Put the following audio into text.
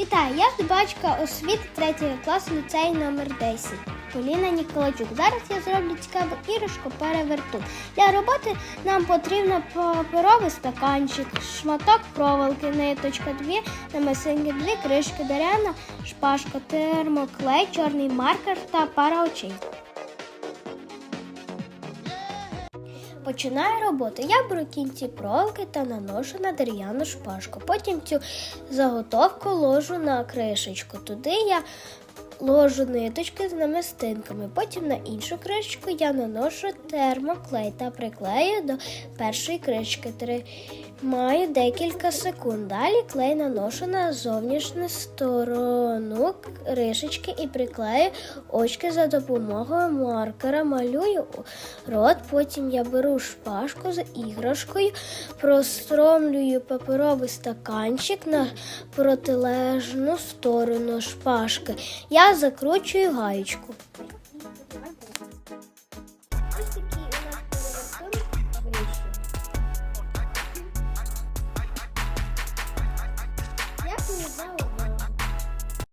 Вітаю, я здобачка освіти 3 класу ліцею номер 10. Поліна Ніколачук. Зараз я зроблю цікаву іграшку переверту. Для роботи нам потрібно паперовий стаканчик, шматок проволоки, ниточка, дві намисинки, дві кришки, дерев'яна шпажка, термоклей, чорний маркер та пара очей. Починаю роботу. Я беру кінці проволоки та наношу на дерев'яну шпажку. Потім цю заготовку ложу на кришечку. Туди я ложу ниточки з намистинками. Потім на іншу кришечку я наношу термоклей та приклею до першої кришки. Тримаю декілька секунд. Далі клей наношу на зовнішню сторону кришечки і приклею очки за допомогою маркера. Малюю рот. Потім я беру шпажку з іграшкою, простромлюю паперовий стаканчик на протилежну сторону шпажки я закручую гаечку. Я ми